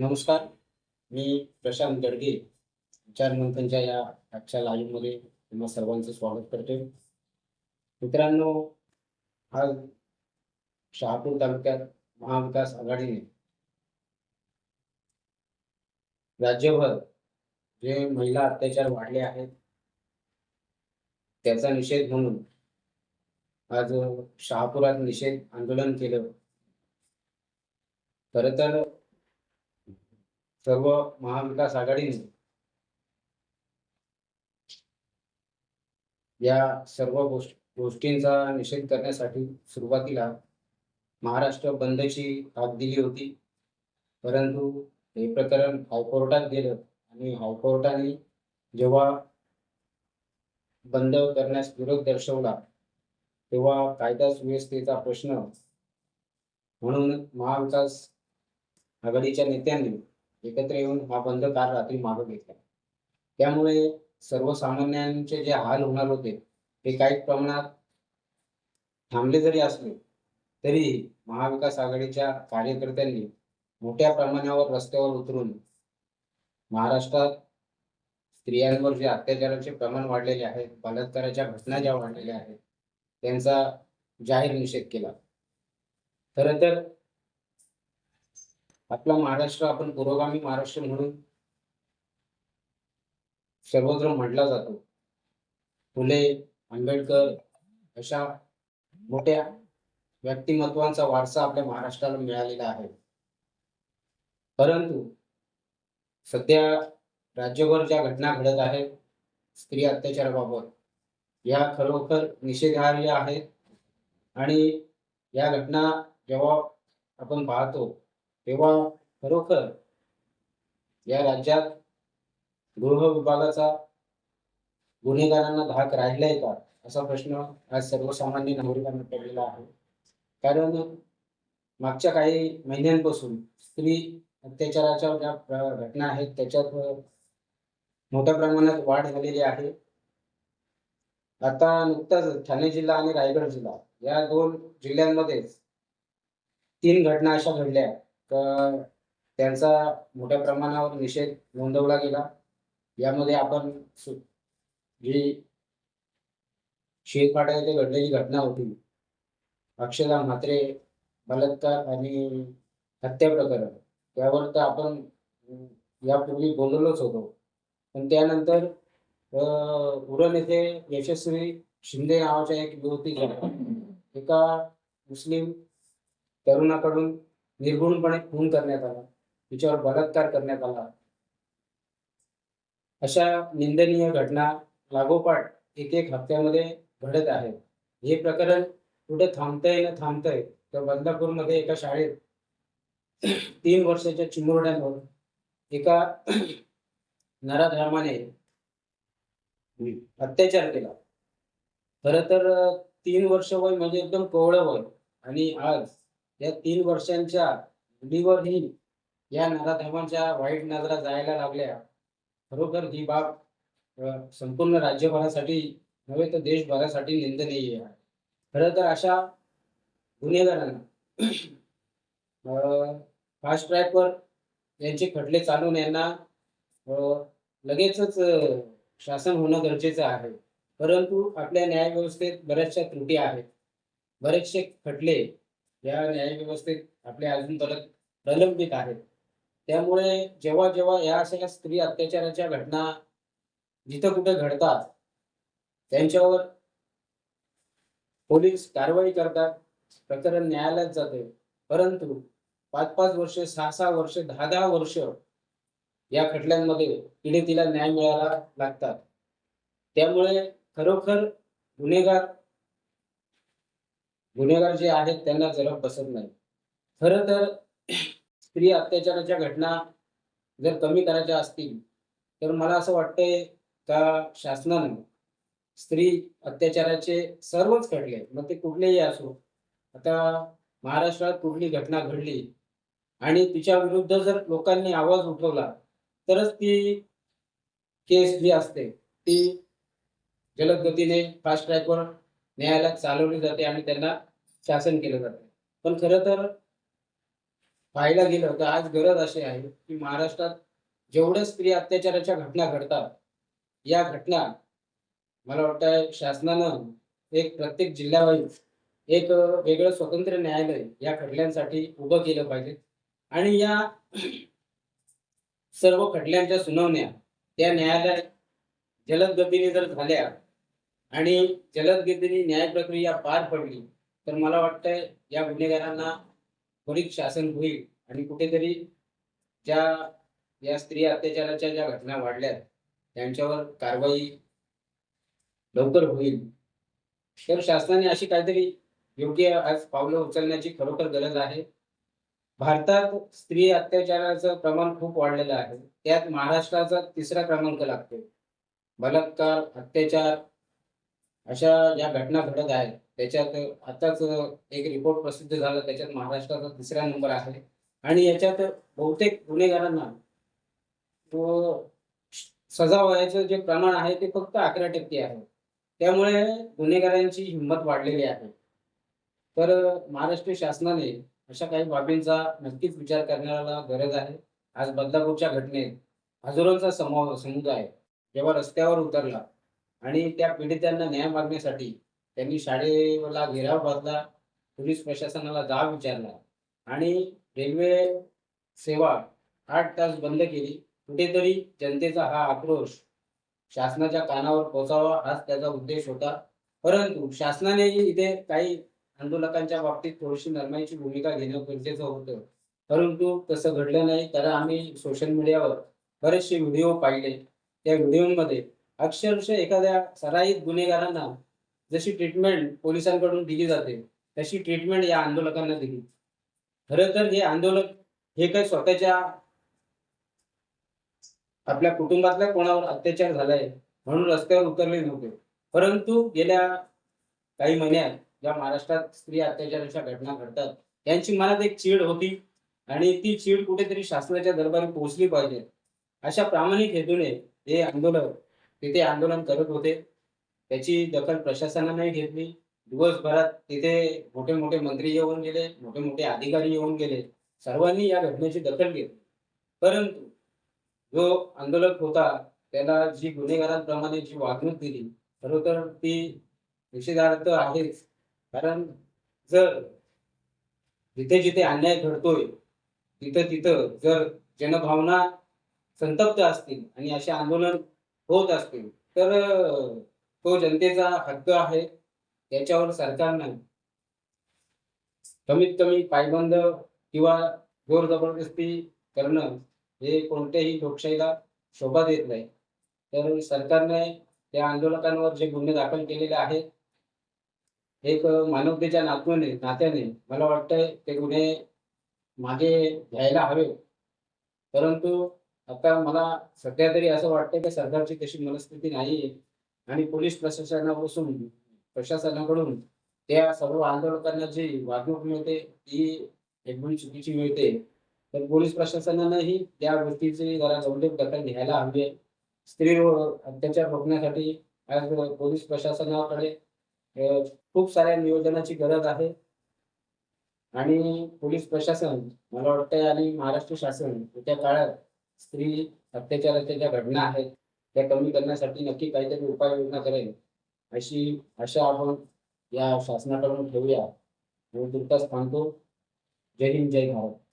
नमस्कार मी प्रशांत गडगे विचार मंथनच्या या आजच्या लाईव्हमध्ये तुम्हा सर्वांचं स्वागत करते. मित्रांनो आज शहापूर तालुक्यात महाविकास आघाडीने राज्यभर जे महिला अत्याचार वाढले आहेत त्याचा निषेध म्हणून आज शहापुरात निषेध आंदोलन केलं. खर तर सर्व महाविकास आघाडीने या सर्व गोष्ट गोष्टींचा निषेध करण्यासाठी सुरुवातीला महाराष्ट्र बंदची हाक दिली होती. परंतु हे प्रकरण हायकोर्टात गेलं आणि हायकोर्टाने जेव्हा बंद करण्यास विरोध दर्शवला तेव्हा कायदा सुव्यवस्थेचा प्रश्न म्हणून महाविकास आघाडीच्या नेत्यांनी एकत्र येऊन हा बंद काल रात्री मागे घेतला. त्यामुळे सर्वसामान्यांचे जे हाल होणार होते ते काही प्रमाणात थांबले जरी असले तरी महाविकास आघाडीच्या कार्यकर्त्यांनी मोठ्या प्रमाणावर रस्त्यावर उतरून महाराष्ट्रात स्त्रियांवर जे अत्याचाराचे प्रमाण वाढलेले आहेत बलात्काराच्या घटना ज्या वाढलेल्या आहेत त्यांचा जाहीर निषेध केला. खर तर आपला महाराष्ट्र आपण पुरोगामी महाराष्ट्र म्हणून सर्वत्र म्हटला जातो. फुले आंबेडकर अशा मोठ्या व्यक्तिमत्वांचा वारसा आपल्या महाराष्ट्राला मिळालेला आहे. परंतु सध्या राज्यभर ज्या घटना घडत आहेत स्त्री अत्याचाराबाबत या खरोखर निषेधार्ह आहेत. आणि या घटना जेव्हा आपण पाहतो तेव्हा खरोखर या राज्यात गृह विभागाचा गुन्हेगारांना धाक राहिलाय का? असा प्रश्न आज सर्वसामान्य नागरिकांना पडलेला आहे. कारण मागच्या काही महिन्यांपासून स्त्री अत्याचाराच्या ज्या घटना आहेत त्याच्यात मोठ्या प्रमाणात वाढ झालेली आहे. आता नुकताच ठाणे जिल्हा आणि रायगड जिल्हा या दोन जिल्ह्यांमध्ये तीन घटना अशा घडल्या. तर त्यांचा मोठ्या प्रमाणावर निषेध नोंदवला गेला. यामध्ये आपण जी शिरपाडा येथे घडलेली घटना होती अक्षदा म्हात्रे बलात्कार आणि हत्या प्रकरण त्यावर तर आपण यापूर्वी बोललोच होतो. पण त्यानंतर अं, उरण येथे यशस्वी शिंदे नावाच्या एक युवती एका मुस्लिम तरुणाकडून निर्गुणपणे खून करण्यात आला तिच्यावर बलात्कार करण्यात आला. अशा निंदनीय घटना लागोपाठ एक एक हप्त्यामध्ये घडत आहेत. हे प्रकरण कुठे थांबतंय न थांबतंय तर बदलापूरमध्ये एका शाळेत तीन वर्षाच्या चिमुरड्यांवर एका नराधर्माने अत्याचार केला. खर तर तीन वर्ष वय म्हणजे एकदम कोवळं वय. आणि आज या तीन वर्षांच्या मुलीवरही या नराधमांच्या वाईट नजरा जायला लागल्या. खरोखर ही बाब संपूर्ण राज्यभरासाठी नव्हे तर देशभरासाठी निंदनीय आहे. खरं तर अशा गुन्हेगारांना फास्ट ट्रॅकवर यांचे खटले चालून यांना लगेचच शासन होणं गरजेचं आहे. परंतु आपल्या न्यायव्यवस्थेत बऱ्याचशा त्रुटी आहेत. बरेचसे खटले या न्यायव्यवस्थेत आपल्या अजून परत प्रलंबित आहेत. त्यामुळे जेव्हा जेव्हा या अशा स्त्री अत्याचाराच्या घटना जिथं कुठे घडतात त्यांच्यावर पोलीस कारवाई करतात प्रकरण न्यायालयात जाते. परंतु पाच पाच वर्ष सहा सहा वर्ष दहा दहा वर्ष या खटल्यांमध्ये पीडितीला न्याय मिळायला लागतात. त्यामुळे खरोखर गुन्हेगार गुन्हेगार जे आहेत त्यांना जरब बसत नाही. खरं तर स्त्री अत्याचाराच्या घटना जर कमी करायच्या असतील तर मला असं वाटतंय का शासनानं स्त्री अत्याचाराचे सर्वच खटले मग ते कुठलेही असो आता महाराष्ट्रात कुठली घटना घडली आणि तिच्या विरुद्ध जर लोकांनी आवाज उठवला तरच ती केस जी असते ती जलद गतीने फास्ट ट्रॅकवर न्यायालयात चालवली जाते आणि त्यांना शासन केलं जात. पण खरं तर पाहायला गेलं तर आज गरज अशी आहे की महाराष्ट्रात जेवढ्या स्त्री अत्याचाराच्या घटना घडतात या घटना मला वाटतं शासनानं एक प्रत्येक जिल्ह्यावाईज एक वेगळं स्वतंत्र न्यायालय या खटल्यांसाठी उभं केलं पाहिजे. आणि या सर्व खटल्यांच्या सुनावण्या त्या न्यायालयात जलद गतीने जर झाल्या आणि जलद गतीने न्याय प्रक्रिया पार पडली तर मला वाटतंय या गुन्हेगारांना त्वरित शासन होईल आणि कुठेतरी ज्या या स्त्री अत्याचाराच्या ज्या घटना वाढल्या त्यांच्यावर कारवाई लवकर होईल. तर शासनाने अशी काहीतरी योग्य आज पावलं उचलण्याची खरोखर गरज आहे. भारतात स्त्री अत्याचाराचं प्रमाण खूप वाढलेलं आहे. त्यात महाराष्ट्राचा तिसरा क्रमांक लागतो बलात्कार अत्याचार अशा ज्या घटना घडत आहेत. त्याच्यात आताच एक रिपोर्ट प्रसिद्ध झाला. त्याच्यात महाराष्ट्राचा तिसरा नंबर आहे. आणि याच्यात बहुतेक गुन्हेगारांना सजा व्हायचं जे प्रमाण आहे ते फक्त अकरा टक्के आहे. त्यामुळे गुन्हेगारांची हिंमत वाढलेली आहे. तर महाराष्ट्र शासनाने अशा काही बाबींचा नक्कीच विचार करण्याला गरज आहे. आज बदलापूरच्या घटनेत हजारोंचा समूह समुदाय जेव्हा रस्त्यावर उतरला आणि त्या पीडितांना न्याय मागण्यासाठी त्यांनी शाळेला घेराव बांधला पोलीस प्रशासनाला जाब विचारला आणि रेल्वे सेवा आठ तास बंद केली. कुठेतरी जनतेचा हा आक्रोश शासनाच्या कानावर पोहोचावा हाच त्याचा उद्देश होता. परंतु शासनाने इथे काही आंदोलकांच्या बाबतीत थोडीशी नरमाईची भूमिका घेणं गरजेचं होतं. परंतु तसं घडलं नाही. कारण आम्ही सोशल मीडियावर बरेचसे व्हिडिओ पाहिले. त्या व्हिडिओमध्ये अक्षरशः एखाद्या सराईत गुन्हेगारांना जशी ट्रीटमेंट पोलिसांकडून दिली जाते तशी ट्रीटमेंट या आंदोलकांना दिली. खरं तर हे आंदोलक हे काही स्वतःच्या आपल्या कुटुंबातल्या कोणावर अत्याचार झालाय म्हणून रस्त्यावर उतरले नव्हते. परंतु गेल्या काही महिन्यात ज्या महाराष्ट्रात स्त्री अत्याचाराच्या घटना घडतात त्यांची मनात एक चीड होती आणि ती चीड कुठेतरी शासनाच्या दरबारी पोहोचली पाहिजे. अशा प्रामाणिक हेतूने हे आंदोलक तिथे आंदोलन करत होते. त्याची दखल प्रशासनाने घेतली. दिवसभरात तिथे मोठे मोठे मंत्री येऊन गेले मोठे मोठे अधिकारी येऊन गेले. सर्वांनी या घटनेची दखल घेतली. परंतु जो आंदोलक होता त्याला जी गुन्हेगारांप्रमाणे जी वागणूक दिली खरोखर ती निषेधार्थ आहेच. कारण जर जिथे जिथे अन्याय घडतोय तिथं तिथं जर जनभावना संतप्त असतील आणि असे आंदोलन होत असतील तर तो जनतेचा हक्क आहे त्याच्यावर सरकारनं कमीत कमी पायबंद किंवा जोर जबरदस्ती करणं हे कोणत्याही लोकशाहीला शोभा देत नाही. तर सरकारने त्या आंदोलकांवर जे गुन्हे दाखल केलेले आहेत एक मानवतेच्या नात्याने नात्याने मला वाटतंय ते गुन्हे मागे घ्यायला हवे. परंतु आता मला सध्या तरी असं वाटतंय की सरकारची तशी मनस्थिती नाहीये. आणि पोलीस प्रशासनापासून प्रशासनाकडून त्या सर्व आंदोलकांना जी वागणूक मिळते ती एकदम चुकीची मिळते. तर पोलीस प्रशासनानंही त्या गोष्टीची जरा गंभीर दखल घ्यायला हवी आहे. स्त्री अत्याचार रोखण्यासाठी आज पोलीस प्रशासनाकडे खूप साऱ्या नियोजनाची गरज आहे. आणि पोलीस प्रशासन मला वाटतंय आणि महाराष्ट्र शासन त्या काळात स्त्री अत्याचाराच्या ज्या घटना आहेत त्या कमी करण्यासाठी नक्की काहीतरी उपाययोजना करेल अशी आशा आपण या शासनाकडून ठेवूया. आणि तुर्तास थांबतो. जय हिंद जय भारत.